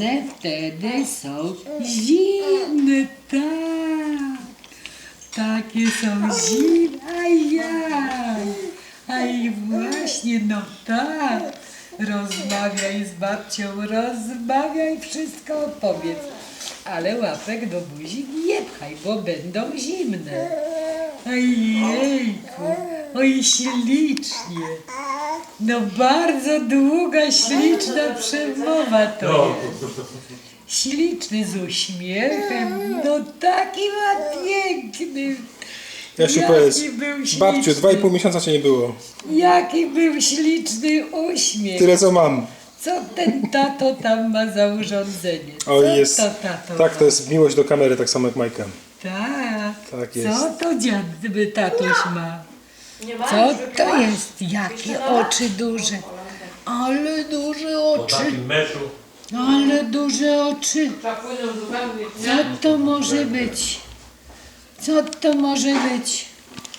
one wtedy są zimne, tak. Takie są zimne, ajaj. A i właśnie, no tak. Rozmawiaj z babcią, rozmawiaj, wszystko opowiedz. Ale łapek do buzi nie pchaj, bo będą zimne. Ojejku, oj ślicznie. No bardzo długa, śliczna przemowa to No. jest. Śliczny z uśmiechem, no taki ma piękny. Jasiu, Jaki powiedz, był babciu, śliczny. dwa i pół miesiąca cię nie było. Jaki był śliczny uśmiech. Tyle co mam. Co ten tato tam ma za urządzenie? Co O, jest. to tato Tak, ma? to jest miłość do kamery, tak samo jak Majka. Tak. Tak Co jest. to dziadby tatuś ma? Co to jest? Jakie oczy duże. Ale duże Po oczy. takim meczu Ale duże oczy. Zupełnie. Co to może być? Co to może być?